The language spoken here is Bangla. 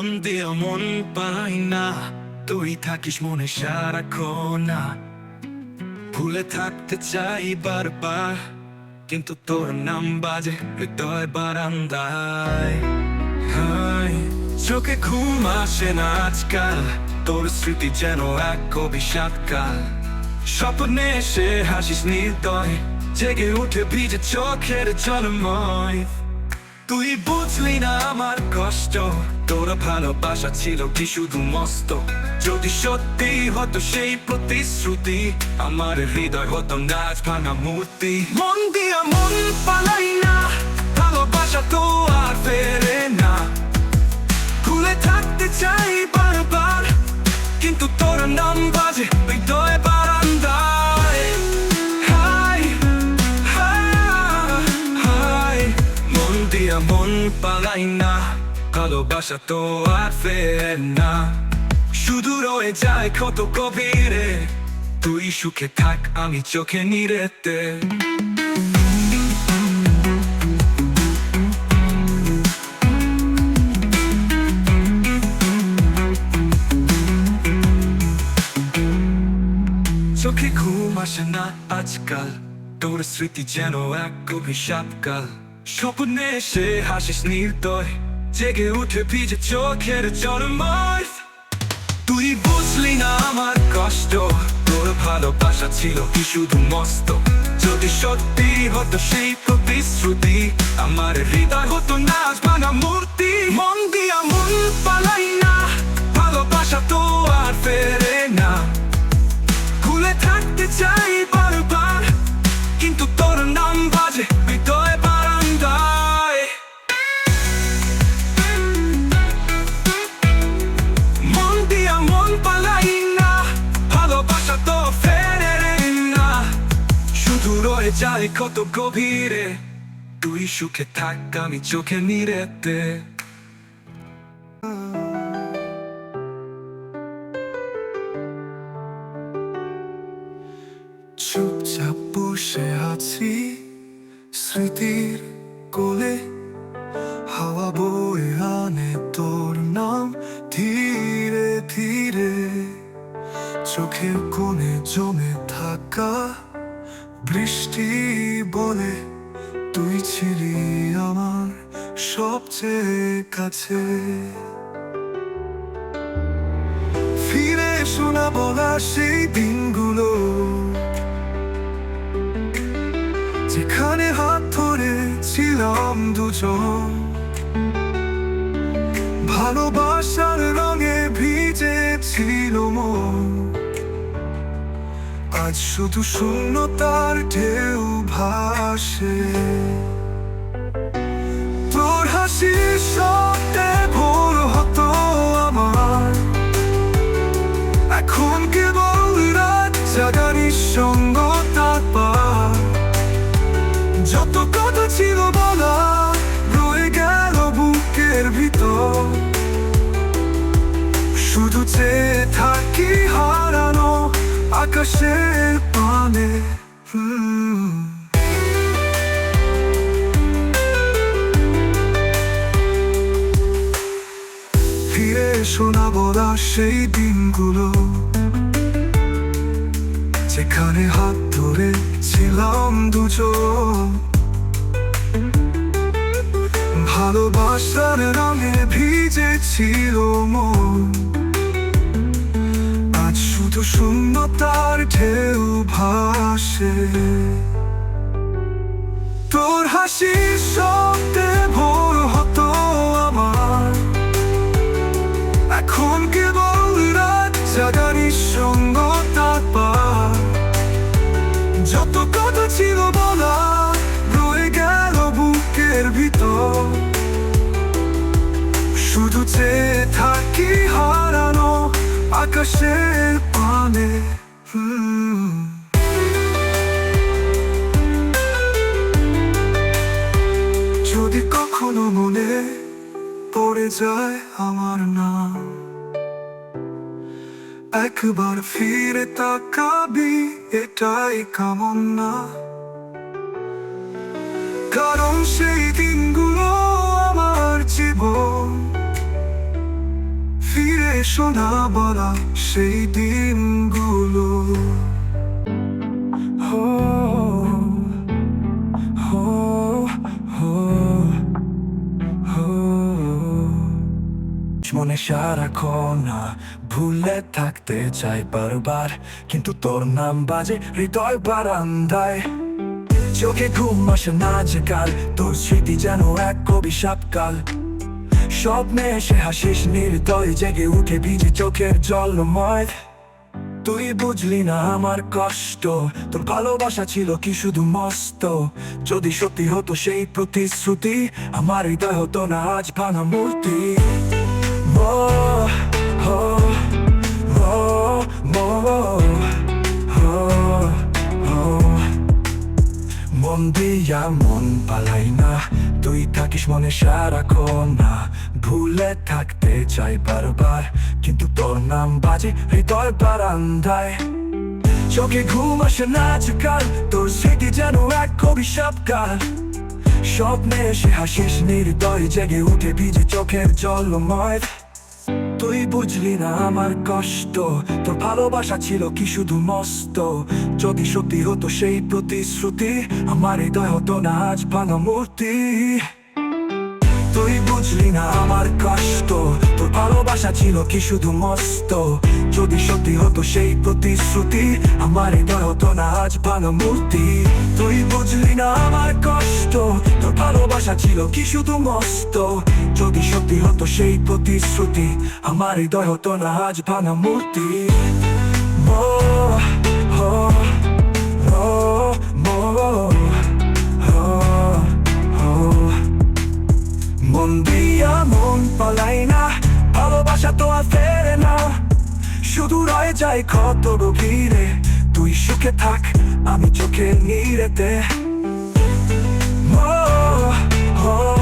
মন দিয়ে মন পাই না। তুই থাকিস মনে সারাক্ষণা ভুলে থাকতে চাই বারবার, কিন্তু তোর নাম বাজে হৃদয় বারান্দায়। হায়, চোখে ঘুম আসে না আজকাল, তোর স্মৃতি যেন এক অভিশাপকাল স্বপ্নে সে হাসিস নির্দয়, জেগে উঠে ভিজে চোখের জলময়। তুই বুঝলি না আমার কষ্ট? তোর ভালোবাসা ছিল কি শুধু মস্ত? যদি সত্যি হতো সেই প্রতিশ্রুতি, আমার হৃদয় হতো নাচ ভাঙা মূর্তি। মন দিয়া মন পালাই না, ভালোবাসা তো আর ফেরে না। ভুলে থাকতে চাই বারবার, কিন্তু তোর নাম বাজে, হৃদয় বারান্দায় পালাই না ভালোবাসা তো আর ফের না শুধু রয়ে যায় কত গভীরে তুই সুখে থাক আমি চোখে নিরেতে চোখে ঘুম আসে না আজকাল তোর স্মৃতি যেন এক অভিশাপকাল স্বপ্নে এসে হাসিস নির্দয়, জেগে উঠে ভিজে চোখের জলময় তুই বুঝলি না আমার কষ্ট, তোর ভালোবাসা ছিল কি শুধু মস্ত। যদি সত্যি হতো সেই প্রতিশ্রুতি, আমার হৃদয় হতো নাচ ভাঙা মূর্তি। মন দিয়া মন পালাই না, ভালোবাসা তো আর ফেরে না। যায় কত গভীরে। তুই সুখে থাক, আমি চোখে নিরেতে। আছি স্মৃতির কোলে। হাওয়া তোর নাম ধীরে ধীরে। চোখের কোণে জমে থাকা বৃষ্টি বলে তুই ছিলি আমার সবচেয়ে কাছে। ফিরে শোনা বলা সেই দিনগুলো। যেখানে হাত ধরে ছিলাম দুজন। ভালোবাসার রঙে ভিজে ছিল মন। আজ শুধু শূন্যতার ঢেউ ভাসে। তোর হাসির শব্দে ভোর হতো আমার। এখন কেবল রাত জাগা সঙ্গ পার। যত কথা ছিল বলা, রয়ে গেল বুকের ভিতর। শুধু চেয়ে থাকি হারানো আকাশের পানে। ফিরে শোনা বলা সেই দিনগুলো। যেখানে হাত ধরে ছিলাম দুজন ভালোবাসার রঙে ভিজে ছিল মন। শূন্যতার ঢেউ ভাসে। তোর হাসি শব্দে ভোর হতো আমার। এখন কেবল রাত জাগারি নিঃসঙ্গতার পার। যত কথা ছিল বলা, রয়ে গেল বুকের ভিতর। শুধু চেয়ে থাকি হারানো আকাশের যদি কখনো মনে পড়ে যায় আমার নাম একবার ফিরে তাকাবি এটাই কামনা কারণ সেই বলা সেই দিনগুলো। মনে সারাক্ষণ না ভুলে থাকতে চাই বারবার, কিন্তু তোর নাম বাজে হৃদয় বারান্দায়। চোখে ঘুম আসে না যে কাল, তোর স্মৃতি যেন এক অভিশাপ কাল স্বপ্নে এসে হাসিস নির্দয় জেগে উঠে ভিজে চোখের জলময় তুই বুঝলি না আমার কষ্ট, তোর ভালোবাসা ছিল কি শুধু মস্ত। যদি সত্যি হতো সেই প্রতিশ্রুতি, আমার হৃদয় হতো না আজ ভাঙা মূর্তি। হো মো মো মন দিয়া মন পালাই না। তুই থাকিস মনে সারাক্ষণ না। ভুলে থাকতে চাই বারবার, কিন্তু তোর নাম বাজে হৃদয় বারান্দায়। চোখে ঘুম আসে না আজকাল তোর স্মৃতি যেন এক অভিশাপ কাল। স্বপ্নে এসে হাসিস, নির্দয় জেগে উঠে ভিজে চোখের জলময়। বুঝলি না আমার কষ্ট? তোর ভালোবাসা ছিল কি শুধু মস্ত? যদি সত্যি হতো সেই প্রতিশ্রুতি, আমার হৃদয় হতো না আজ ভাঙা মূর্তি। তুই বুঝলি না আমার কষ্ট। তোর ভালোবাসা ছিল কি শুধু মস্ত। যদি সত্যি হতো সেই প্রতিশ্রুতি, আমার হৃদয় হতো না আজ ভাঙা মূর্তি। তুই বুঝলি না আমার কষ্ট, তোর ভালোবাসা ছিল কি শুধু মস্ত। যদি সত্যি হতো সেই প্রতিশ্রুতি, আমার হৃদয় হতো না আজ ভাঙা মূর্তি। মো পালাই না ভালোবাসা তো আর ফেরে না। শুধু রয়ে যায় কত গভীরে তুই সুখে থাক আমি চোখে নিরেতে। ও, ও,